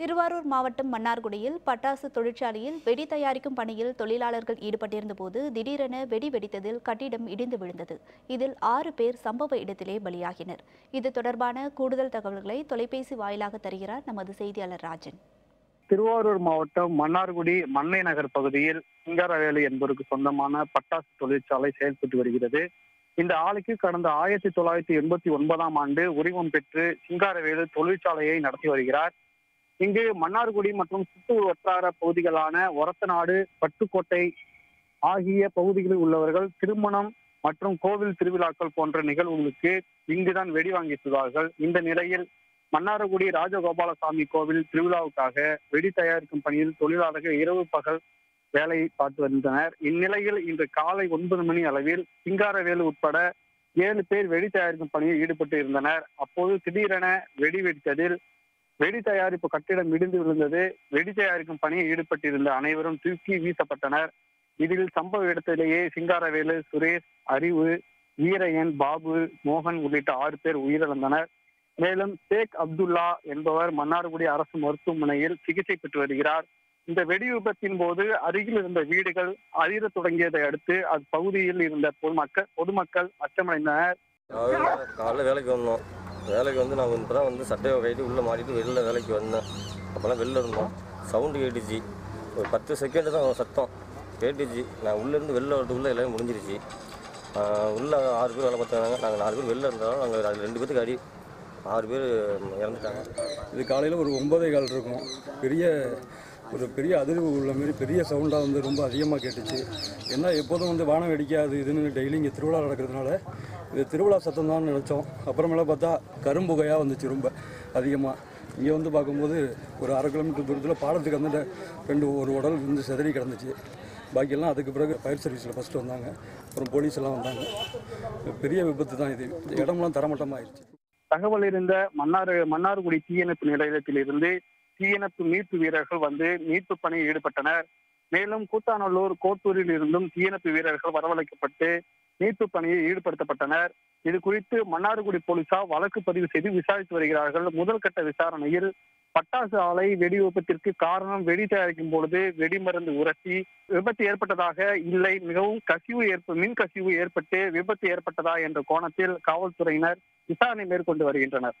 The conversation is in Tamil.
திருவாரூர் மாவட்டம் மன்னார்குடியில் பட்டாசு தொழிற்சாலையில் வெடி தயாரிக்கும் பணியில் தொழிலாளர்கள் ஈடுபட்டிருந்த போது திடீரென வெடி வெடித்ததில் கட்டிடம் இடிந்து விழுந்தது. இதில் ஆறு பேர் சம்பவ இடத்திலே பலியாகினர். இது தொடர்பான கூடுதல் தகவல்களை தொலைபேசி வாயிலாக தருகிறார் நமது செய்தியாளர் ராஜன். திருவாரூர் மாவட்டம் மன்னார்குடி மன்னை நகர் பகுதியில் சிங்காரவேலு என்பவருக்கு சொந்தமான பட்டாசு தொழிற்சாலை செயல்பட்டு வருகிறது. இந்த ஆலைக்கு கடந்த ஆயிரத்தி தொள்ளாயிரத்தி எண்பத்தி ஒன்பதாம் ஆண்டு உரிமம் பெற்று சிங்காரவேலு தொழிற்சாலையை நடத்தி வருகிறார். இங்கு மன்னார்குடி மற்றும் சுற்று வட்டார பகுதிகளான ஒரத்தநாடு பட்டுக்கோட்டை ஆகிய பகுதிகளில் உள்ளவர்கள் திருமணம் மற்றும் கோவில் திருவிழாக்கள் போன்ற நிகழ்வுகளுக்கு இங்குதான் வெடி வாங்கிட்டுள்ளார்கள் இந்த நிலையில் மன்னாரகுடி ராஜகோபாலசாமி கோவில் திருவிழாவுக்காக வெடி தயாரிக்கும் பணியில் தொழிலாளர்கள் இரவு பகல் வேலை பார்த்து வந்தனர் இந்நிலையில் இன்று காலை ஒன்பது மணி அளவில் சிங்காரவேலு உட்பட ஏழு பேர் வெடி தயாரிக்கும் பணியில் ஈடுபட்டு இருந்தனர். அப்போது திடீரென வெடி வெடித்ததில் வெடி தயாரிப்பு கட்டிடம் இடிந்து விழுந்தது. வெடி தயாரிக்கும் பணியில் ஈடுபட்டிருந்த அனைவரும் தூக்கி வீசப்பட்டனர். இதில் சம்பவ இடத்திலேயே சிங்காரவேலு சுரேஷ் அறிவு வீரையன் பாபு மோகன் உள்ளிட்ட ஆறு பேர் உயிரிழந்தனர். மேலும் ஷேக் அப்துல்லா என்பவர் மன்னார்குடி அரசு மருத்துவமனையில் சிகிச்சை பெற்று வருகிறார். இந்த வெடி விபத்தின் போது அருகில் இருந்த வீடுகள் அதிர தொடங்கியதை அடுத்து அது பகுதியில் இருந்த பொதுமக்கள் பொதுமக்கள் அச்சமடைந்தனர். காலைல காலைல வேலைக்கு வந்தோம். வேலைக்கு வந்து நான் இப்போ தான் வந்து சட்டையை கைட்டு உள்ளே மாட்டிட்டு வெளில வேலைக்கு வந்தேன். அப்போல்லாம் வெளில இருந்தோம். சவுண்டு கேட்டுச்சு. ஒரு பத்து செகண்டு தான் சத்தம். கேட்டுச்சு. நான் உள்ளேருந்து வெளில வரதுக்குள்ளே எல்லாமே முடிஞ்சிருச்சு. உள்ளே ஆறு பேர் வேலை பார்த்தாங்க நாங்கள் நாலு பேர் வெளில இருந்தாலும் நாங்கள் அது ரெண்டு பேத்துக்கு அடி. ஆறு பேர் இறந்துட்டாங்க. இது காலையில் ஒரு ஒன்பதே கால் இருக்கும். பெரிய ஒரு பெரிய அதிர்வு உள்ள மாரி பெரிய சவுண்டாக வந்து ரொம்ப அதிகமாக கேட்டுச்சு. ஏன்னா எப்போதும் வந்து வானம் வெடிக்காது இதுன்னு டெய்லி இங்கே திருவிழா நடக்கிறதுனால இது திருவிழா சத்தம் தான் நினச்சோம். அப்புறமேல பார்த்தா கரும்புகையாக வந்துச்சு ரொம்ப அதிகமாக இங்கே வந்து பார்க்கும்போது ஒரு அரை கிலோமீட்டர் தூரத்தில் பாலத்துக்கு வந்துட்டு ரெண்டு ஒரு உடல் வந்து சிதறி கிடந்துச்சு. பாக்கியெல்லாம் அதுக்கு பிறகு ஃபயர் சர்வீஸில் ஃபஸ்ட்டு வந்தாங்க. அப்புறம் போலீஸ் எல்லாம் வந்தாங்க. பெரிய விபத்து தான் இது. இந்த இடமெல்லாம் தரமட்டமாகிடுச்சு தகவல் இருந்த மன்னார் மன்னார்குடி தீயணைப்பு நிலையத்திலிருந்து தீயணைப்பு மீட்பு வீரர்கள் வந்து மீட்பு பணியில் ஈடுபட்டனர். மேலும் கூத்தாநல்லூர் கோட்டூரில் இருந்தும் தீயணைப்பு வீரர்கள் வரவழைக்கப்பட்டு மீட்பு பணியில் ஈடுபடுத்தப்பட்டனர். இது குறித்து மன்னார்குடி போலீசார் வழக்கு பதிவு செய்து விசாரித்து வருகிறார்கள். முதல் கட்ட விசாரணையில் பட்டாசு ஆலை வெடி விபத்திற்கு காரணம் வெடி தயாரிக்கும் பொழுது வெடிமருந்து உரசி விபத்து ஏற்பட்டதாக இல்லை மிகவும் கசிவு ஏற்ப மின் கசிவு ஏற்பட்டு விபத்து ஏற்பட்டதா என்ற கோணத்தில் காவல்துறையினர் விசாரணை மேற்கொண்டு வருகின்றனர்.